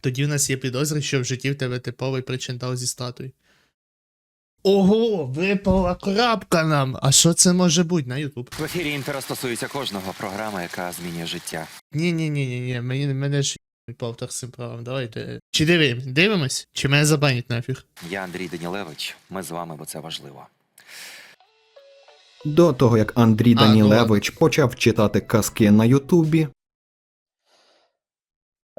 Тоді в нас є підозри, що в житті в тебе типовий причиндал зі статуї. Ого, випала крапка нам! А що це може бути на Ютуб? В ефірі Інтера стосується кожного програма, яка змінює життя. Ні, ні, ні, ні, ні, мені мене ж повтор з цим правом. Давайте. Чи дивим, дивимось? Чи мене забанять нафіг? Я Андрій Данілевич. Ми з вами, бо це важливо. До того як Андрій А, ну Данілевич почав читати казки на Ютубі,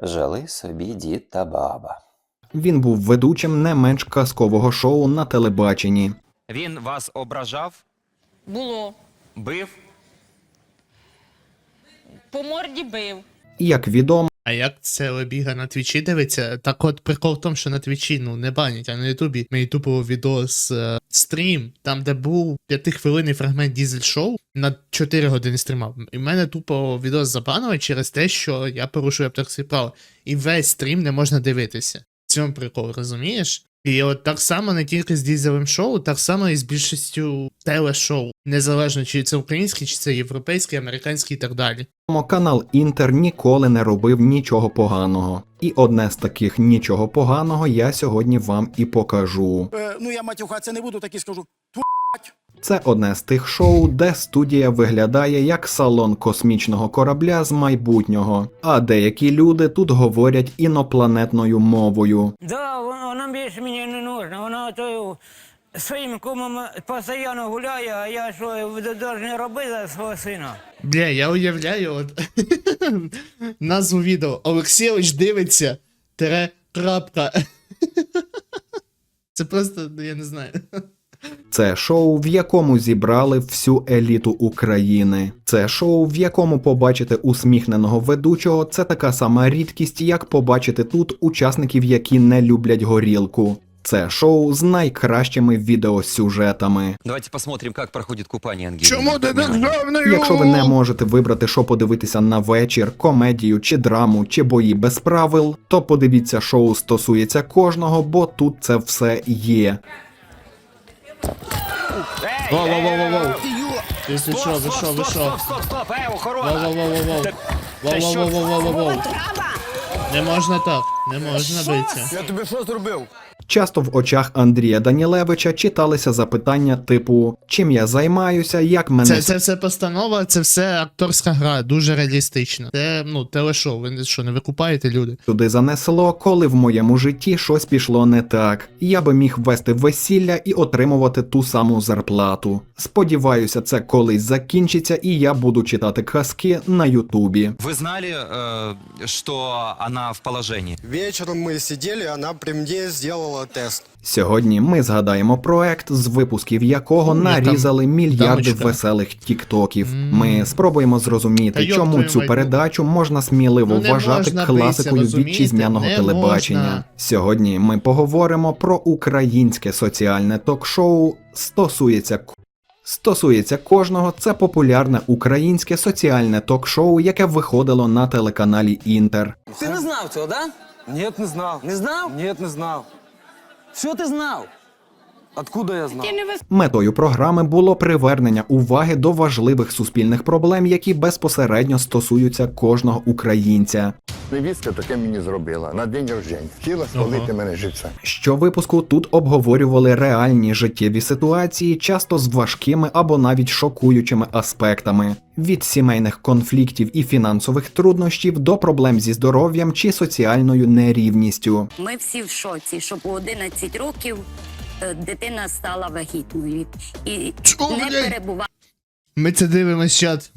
Жили собі дід та баба. він був ведучим не менш казкового шоу на телебаченні. Він вас ображав, Було. бив. По морді бив. І як відомо, А як це Лебіга на твічі дивиться? Так от прикол в тому, що на твічі ну не банять, а на Ютубі мені тупо відос е, стрім, там де був п'ятихвилинний фрагмент дізель шоу на 4 години стрімав. І в мене тупо відос забанили через те, що я порушую авторські права. І весь стрім не можна дивитися. В цьому прикол, розумієш? І от так само не тільки з дізелем шоу, так само і з більшістю телешоу. Незалежно чи це український, чи це європейський, американський і так далі. канал Інтер ніколи не робив нічого поганого. І одне з таких нічого поганого я сьогодні вам і покажу. Е, ну я матюхатися не буду, так і скажу. Це одне з тих шоу, де студія виглядає як салон космічного корабля з майбутнього, а деякі люди тут говорять інопланетною мовою. Да, вона, більше мені не нужна. Вона то своїм кумом постійно гуляє, а я що должен робити за свого сина. Бля, я уявляю, от назву відео. Олексійович дивиться. Тере крапка. Це просто, я не знаю. Це шоу, в якому зібрали всю еліту України. Це шоу, в якому побачити усміхненого ведучого, це така сама рідкість, як побачити тут учасників, які не люблять горілку. Це шоу з найкращими відеосюжетами. Давайте посмотрим, как проходит купание Ангелины. Чому ти державною? Якщо ви не можете вибрати, що подивитися на вечір, комедію чи драму, чи бої без правил, то подивіться шоу стосується кожного, бо тут це все є. Воу, воу, воу, воу, воу. Ти Стоп, що, ви що, стоп, стоп, стоп, стоп, ей, охорона! воу, воу, воу, воу. Воу, воу, воу, воу, воу, воу, воу. Не можна так, не можна битися. Я тобі що зробив? Часто в очах Андрія Данілевича читалися запитання типу: чим я займаюся, як мене Це, це все постанова, це все акторська гра, дуже реалістично. Це, ну, телешоу, ви не- що, не викупаєте люди? сюди занесло, коли в моєму житті щось пішло не так. Я би міг вести весілля і отримувати ту саму зарплату. Сподіваюся, це колись закінчиться, і я буду читати казки на Ютубі. Вы знали, э, что она в положении? Вечером мы сидели, она при мне сделала тест. Сьогодні ми згадаємо проект, з випусків якого Ну, яка нарізали мільярди дамочка. веселих тіктоків. Ми спробуємо зрозуміти, чому цю мать, передачу можна сміливо Ну, не вважати можна класикою розумієте? вітчизняного Не телебачення. можна. Сьогодні ми поговоримо про українське соціальне ток-шоу стосується к- Стосується кожного, це популярне українське соціальне ток-шоу, яке виходило на телеканалі Інтер. Ти не знав цього, да? Нет, не знал. Не знав? Нет, не знал. Що ти знав? Откуда я вис... Метою програми було привернення уваги до важливих суспільних проблем, які безпосередньо стосуються кожного українця. Невістка таке мені зробила на день рождення. Хотіла спалити мене живцем. Щовипуску тут обговорювали реальні життєві ситуації, часто з важкими або навіть шокуючими аспектами. Від сімейних конфліктів і фінансових труднощів до проблем зі здоров'ям чи соціальною нерівністю. Ми всі в шоці, що по 11 років дитина стала вагітною і Чого, не блядь? перебувала Ми це дивимось, чат.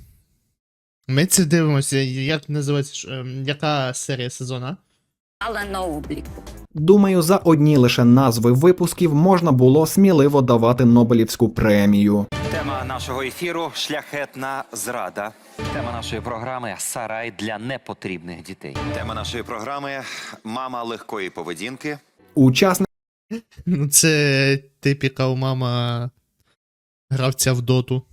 Ми це дивимося. Як називається? ем, яка серія сезону? а? на обліку. Думаю, за одні лише назви випусків можна було сміливо давати Нобелівську премію. Тема нашого ефіру шляхетна зрада. Тема нашої програми сарай для непотрібних дітей. Тема нашої програми мама легкої поведінки. Учасник Ну, це типіка у мама гравця в доту.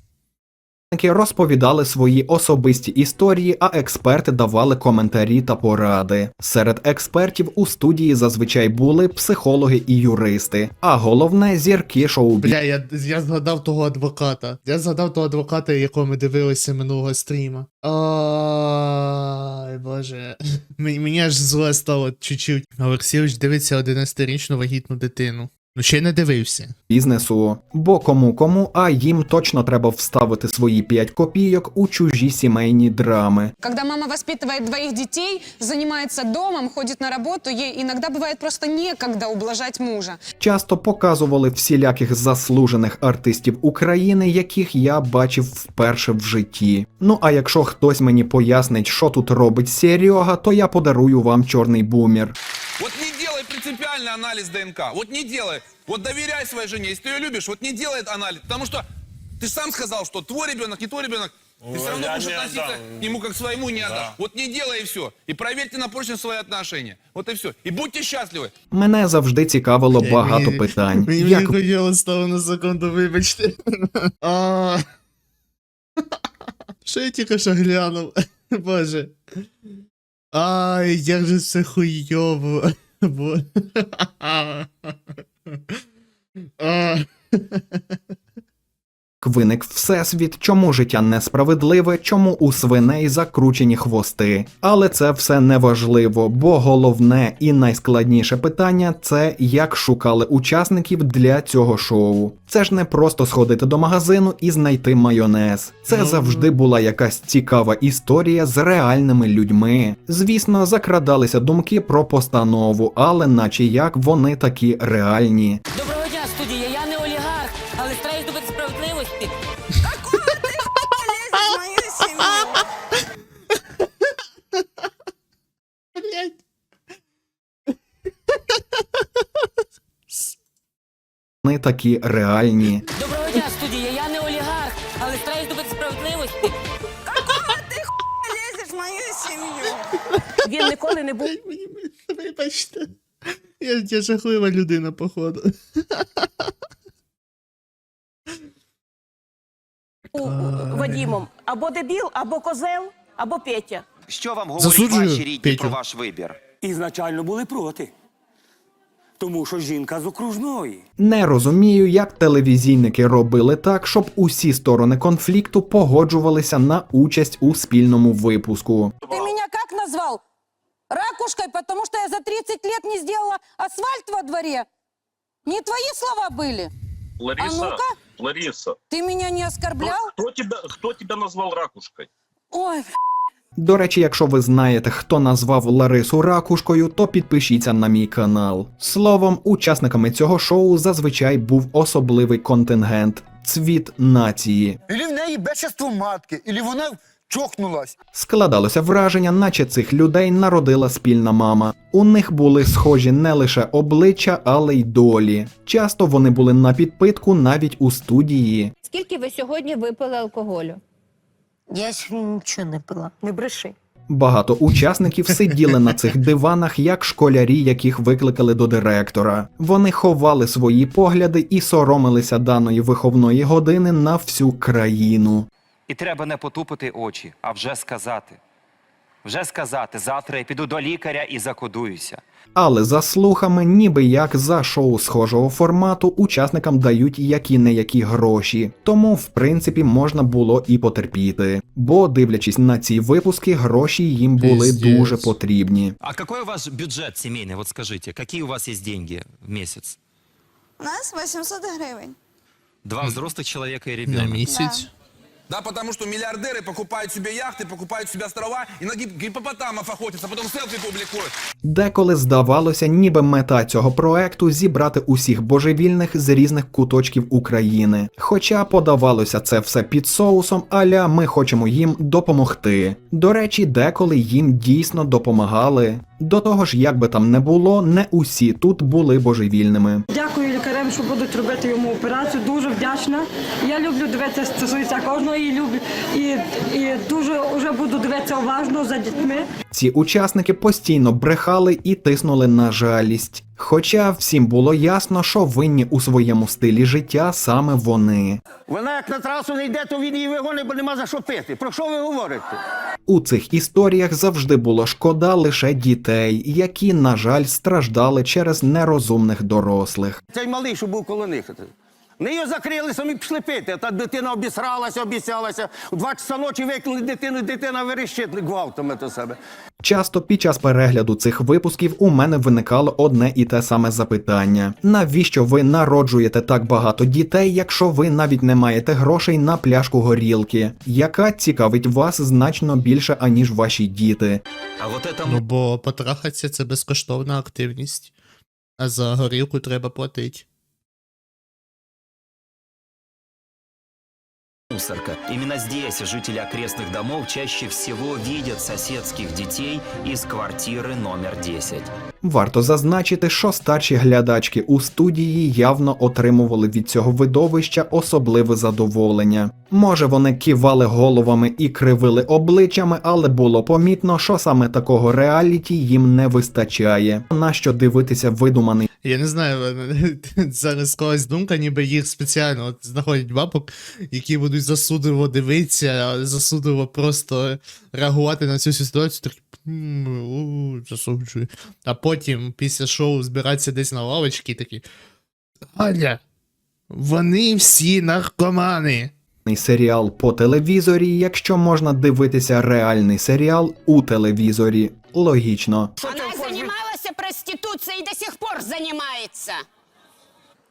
Розповідали свої особисті історії, а експерти давали коментарі та поради. Серед експертів у студії зазвичай були психологи і юристи, а головне зірки шоу Бля, я, я згадав того адвоката. Я згадав того адвоката, якого ми дивилися минулого стріма. Ай, боже. Мені аж зле стало чуть-чуть. Олексійович дивиться 11-річну вагітну дитину. Ну ще не дивився. бізнесу. Бо кому кому, а їм точно треба вставити свої 5 копійок у чужі сімейні драми. Когда мама воспитывает двоих детей, занимается домом, ходит на работу, ей иногда бывает просто некогда ублажать мужа. Часто показували всіляких заслужених артистів України, яких я бачив вперше в житті. Ну а якщо хтось мені пояснить, що тут робить Серега, то я подарую вам чорний бумер. Вот не делай принципиальный анализ ДНК. Вот не делай. Вот доверяй своей жене. Если ты ее любишь, вот не делай анализ. Потому что ты сам сказал, что твой ребенок, не твой ребенок. Ты все равно будешь относиться к нему как к своему не отдашь. Вот не делай и все. И проверьте на прочность свои отношения. Вот и все. И будьте счастливы. Мене завжди цікавило Бля, багато мені- питань. Мені, Як мені хотілося стало на секунду, вибачте. А. Що я тільки що глянув? Боже. Ай, як же це хуйово. Бо... А. виник всесвіт, чому життя несправедливе, чому у свиней закручені хвости. Але це все не важливо, бо головне і найскладніше питання це як шукали учасників для цього шоу. Це ж не просто сходити до магазину і знайти майонез. Це завжди була якась цікава історія з реальними людьми. Звісно, закрадалися думки про постанову, але наче як вони такі реальні. Доброго Вони такі реальні. Доброго дня, студія. Я не олігарх, але стараюсь добити справедливості. Він ніколи не був вибачте. Я, я жахлива людина, походу. Вадімом. Або дебіл, або козел, або Петя. Що вам говорять Засуджую ваші рідні Петю. про ваш вибір? Ізначально були проти Тому що жінка з окружної. Не розумію, як телевізійники робили так, щоб усі сторони конфлікту погоджувалися на участь у спільному випуску. Ты меня как назвал? Ракушкой, потому что я за 30 лет не сделала асфальт во дворе? Не твои слова были? Лариса, А ну-ка. Лариса, Ты меня не оскорблял? кто тебя, кто тебя назвал ракушкой? Ой, до речі, якщо ви знаєте, хто назвав Ларису ракушкою, то підпишіться на мій канал. Словом, учасниками цього шоу зазвичай був особливий контингент цвіт нації. Ілі в неї бешество матки, ілі вона чокнулась. Складалося враження, наче цих людей народила спільна мама. У них були схожі не лише обличчя, але й долі. Часто вони були на підпитку навіть у студії. Скільки ви сьогодні випили алкоголю? Я сьогодні нічого не пила. Не бреши. Багато учасників сиділи на цих диванах, як школярі, яких викликали до директора. Вони ховали свої погляди і соромилися даної виховної години на всю країну. І треба не потупити очі, а вже сказати. Вже сказати, завтра я піду до лікаря і закодуюся. Але за слухами, ніби як за шоу схожого формату, учасникам дають які не які гроші. Тому, в принципі, можна було і потерпіти. Бо, дивлячись на ці випуски, гроші їм були Пиздец. дуже потрібні. А какой у вас бюджет семейный? Вот скажите, какие у вас есть деньги в месяц? У нас 800 гривень. Два взрослых человека и На ребенок. місяць. Да, потому что миллиардеры покупают себе яхты, покупают себе острова и на гип- гиппопотамов охотятся, потом селфи публикуют. Деколи здавалося, ніби мета цього проекту зібрати усіх божевільних з різних куточків України. Хоча подавалося це все під соусом, аля ми хочемо їм допомогти. До речі, деколи їм дійсно допомагали. До того ж, як би там не було, не усі тут були божевільними. Що будуть робити йому операцію. Дуже вдячна. Я люблю дивитися стосується кожного і люблю і, і дуже вже буду дивитися уважно за дітьми. Ці учасники постійно брехали і тиснули на жалість. Хоча всім було ясно, що винні у своєму стилі життя саме вони. Вона як на трасу не йде, то він її вигонить, бо нема за що пити. Про що ви говорите? У цих історіях завжди було шкода лише дітей, які, на жаль, страждали через нерозумних дорослих. Цей малий, що був коло них. Вони його закрили, самі пішли пити. Та дитина обісралася, обіцялася. У два часа ночі викинули дитину, і дитина верещить гвалтами до себе. Часто під час перегляду цих випусків у мене виникало одне і те саме запитання: навіщо ви народжуєте так багато дітей, якщо ви навіть не маєте грошей на пляшку горілки, яка цікавить вас значно більше, аніж ваші діти? А вот это Ну бо потрахатися це безкоштовна активність, а за горілку треба платити. Мусорка. Именно здесь жители окрестных домов чаще всего видят соседских детей из квартиры номер 10. Варто зазначити, що старші глядачки у студії явно отримували від цього видовища особливе задоволення. Може, вони кивали головами і кривили обличчями, але було помітно, що саме такого реаліті їм не вистачає. Нащо дивитися видуманий Я не знаю, зараз когось думка, ніби їх спеціально от знаходять бабок, які будуть засудливо дивитися, засудливо просто реагувати на цю ситуацію, так засуджую. А потім після шоу збиратися десь на лавочці і такі. Аля, вони всі наркомани. серіал по телевізорі, якщо можна дивитися реальний серіал у телевізорі? Логічно. Вона займалася проституцією і до сих пор займається.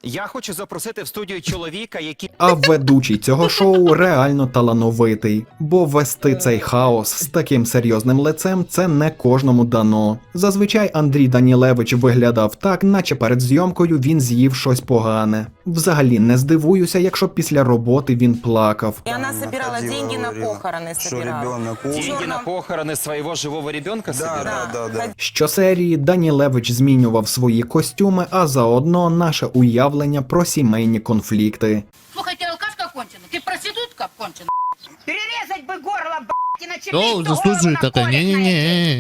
Я хочу запросити в студію чоловіка, який А ведучий цього шоу реально талановитий, бо вести цей хаос з таким серйозним лицем це не кожному дано. Зазвичай Андрій Данілевич виглядав так, наче перед зйомкою він з'їв щось погане. Взагалі не здивуюся, якщо після роботи він плакав. І вона збирала деньги на похорони. Собирала. деньги на похорони свого живого ребенка собирав. Щосерії Данілевич змінював свої костюми, а заодно наше уявлення про сімейні конфлікти. Слухай, ти алкашка кончена, ти проститутка кончена. Перерізать би горло, б***ь, і О, засуджую таке. Ні-ні-ні.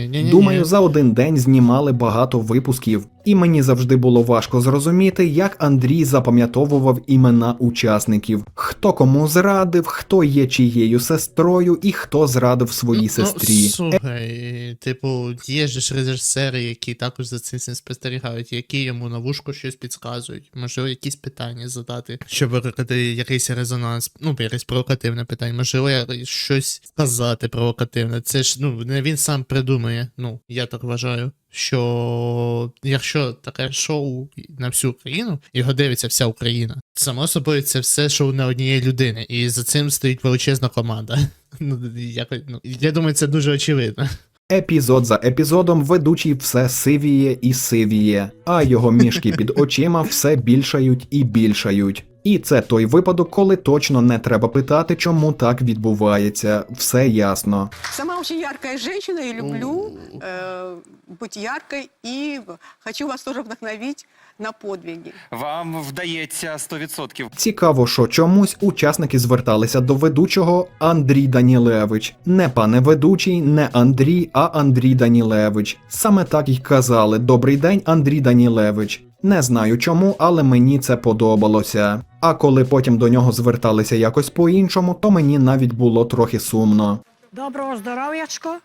ні-ні-ні. Думаю, за один день знімали багато випусків, і мені завжди було важко зрозуміти, як Андрій запам'ятовував імена учасників, хто кому зрадив, хто є чиєю сестрою і хто зрадив своїй сестрі. Ну, слухай, типу, є ж режисери, які також за цим спостерігають, які йому на вушко щось підказують. Можливо, якісь питання задати, щоб викликати якийсь резонанс, ну, якесь провокативне питання, можливо, щось сказати провокативне. Це ж ну, не він сам придумає. Ну, я так вважаю. Що якщо таке шоу на всю Україну, його дивиться вся Україна, само собою це все шоу не однієї людини, і за цим стоїть величезна команда. Ну, якось, ну, я думаю, це дуже очевидно. Епізод за епізодом ведучий все сивіє і сивіє, а його мішки під очима все більшають і більшають. І це той випадок, коли точно не треба питати, чому так відбувається. Все ясно. Сама очень яркая женщина и люблю э, быть яркой и хочу вас тоже вдохновить на подвиги. Вам вдається 100%. Цікаво, що чомусь учасники зверталися до ведучого Андрій Данілевич. Не пане ведучий, не Андрій, а Андрій Данілевич. Саме так й казали: Добрий день, Андрій Данілевич. Не знаю чому, але мені це подобалося. А коли потім до нього зверталися якось по-іншому, то мені навіть було трохи сумно. Доброго здоров'ячко,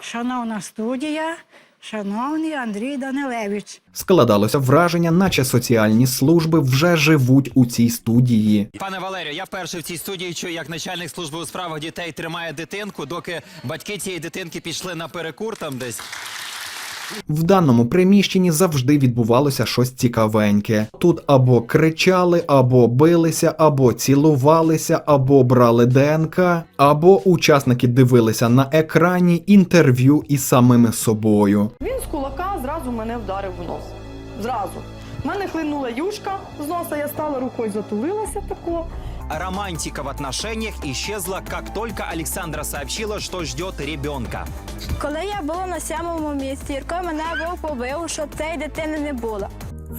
шановна студія, шановний Андрій Данилевич. Складалося враження, наче соціальні служби вже живуть у цій студії. Пане Валерію, я вперше в цій студії чую, як начальник служби у справах дітей тримає дитинку, доки батьки цієї дитинки пішли на перекур там десь. В даному приміщенні завжди відбувалося щось цікавеньке. Тут або кричали, або билися, або цілувалися, або брали ДНК, або учасники дивилися на екрані інтерв'ю із самими собою. Він з кулака зразу мене вдарив в нос. Зразу. В мене хлинула юшка з носа, я стала рукою затулилася тако. Романтика в отношениях исчезла, как только Александра сообщила, что ждет ребенка. Коли я була на сьомому місці, Юрко мене був побив, щоб цієї дитини не було.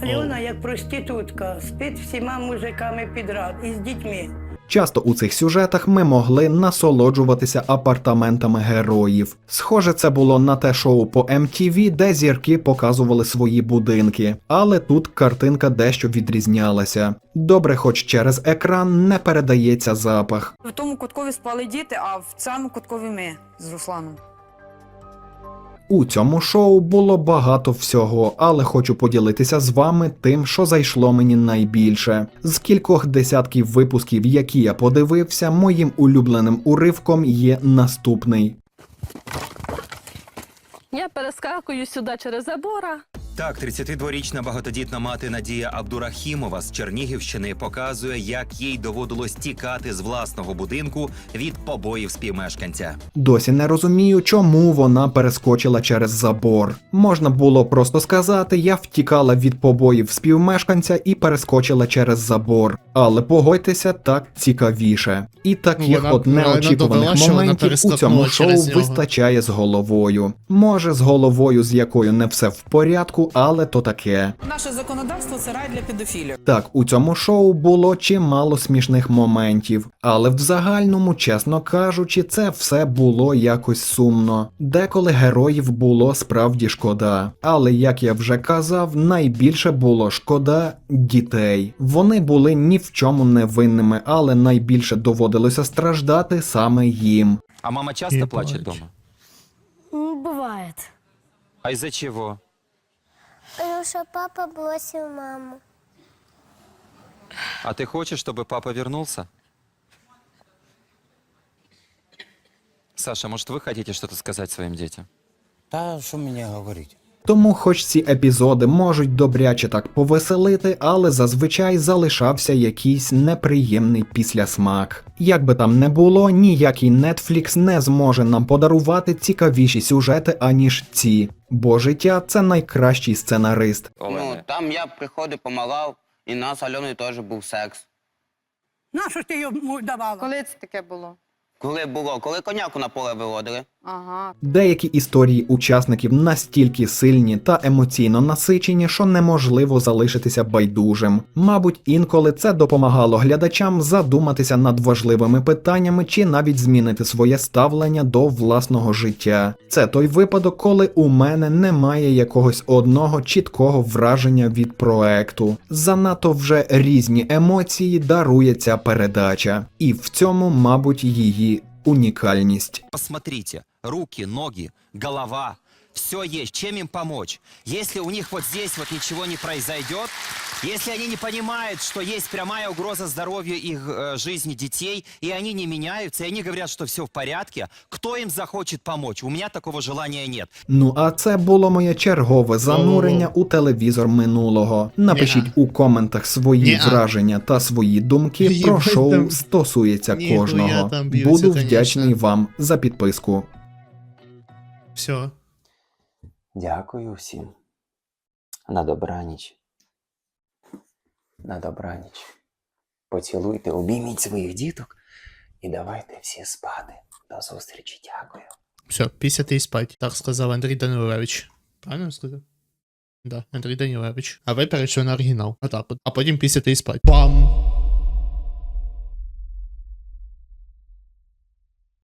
Альона як проститутка, спить всіма мужиками підряд і з дітьми. Часто у цих сюжетах ми могли насолоджуватися апартаментами героїв. Схоже, це було на те шоу по MTV, де зірки показували свої будинки, але тут картинка дещо відрізнялася. Добре, хоч через екран не передається запах. В тому куткові спали діти, а в цьому куткові ми з Русланом. У цьому шоу було багато всього, але хочу поділитися з вами тим, що зайшло мені найбільше. З кількох десятків випусків, які я подивився, моїм улюбленим уривком є наступний. Я перескакую сюди через забора. Так, 32-річна багатодітна мати Надія Абдурахімова з Чернігівщини показує, як їй доводилось тікати з власного будинку від побоїв співмешканця. Досі не розумію, чому вона перескочила через забор. Можна було просто сказати, я втікала від побоїв співмешканця і перескочила через забор. Але погодьтеся, так цікавіше. І таких Вона от неочікуваних довела, моментів у цьому шоу вистачає з головою. Може, з головою, з якою не все в порядку, але то таке. Наше законодавство це рай для педофілів. Так, у цьому шоу було чимало смішних моментів, але в загальному, чесно кажучи, це все було якось сумно. Деколи героїв було справді шкода. Але як я вже казав, найбільше було шкода дітей. Вони були ні в чому не винними, але найбільше доводилося страждати саме їм. А мама часто плаче вдома? Буває. А із-за чого? Тому що папа бросив маму. А ти хочеш, щоб папа вернулся? Саша, может, вы хотите что-то сказать своим детям? Та що мені говорити? Тому, хоч ці епізоди можуть добряче так повеселити, але зазвичай залишався якийсь неприємний післясмак. Як би там не було, ніякий Netflix не зможе нам подарувати цікавіші сюжети, аніж ці. Бо життя це найкращий сценарист. Ну, там я приходив, помагав, і нас з Альоною теж був секс. На що ж ти йому давала? Коли це таке було? Коли було, коли коняку на поле виводили. Ага. Деякі історії учасників настільки сильні та емоційно насичені, що неможливо залишитися байдужим. Мабуть, інколи це допомагало глядачам задуматися над важливими питаннями чи навіть змінити своє ставлення до власного життя. Це той випадок, коли у мене немає якогось одного чіткого враження від проекту. Занадто вже різні емоції дарує ця передача, і в цьому, мабуть, її унікальність. Посмотрите, руки, ноги, голова, все есть, чем им помочь. Если у них вот здесь вот ничего не произойдет, если они не понимают, что есть прямая угроза здоровью их э, жизни детей, и они не меняются, и они говорят, что все в порядке, кто им захочет помочь? У меня такого желания нет. Ну а це було моє чергове занурення у телевізор минулого. Напишіть у коментах свої Ні-а. враження та свої думки про шоу там- стосується Ніхуя кожного. там б'ються, Буду конечно. вдячний вам за підписку. Все. Дякую всім. На добраніч. На добраніч. Поцілуйте, обійміть своїх діток і давайте всі спати. До зустрічі, дякую. Все, пісяти і спать. Так сказав Андрій Данилович. Правильно я сказав? Да, Андрій Данилович. А ви перейшли на оригінал. Отак от. А потім пісяти і спать. Бам!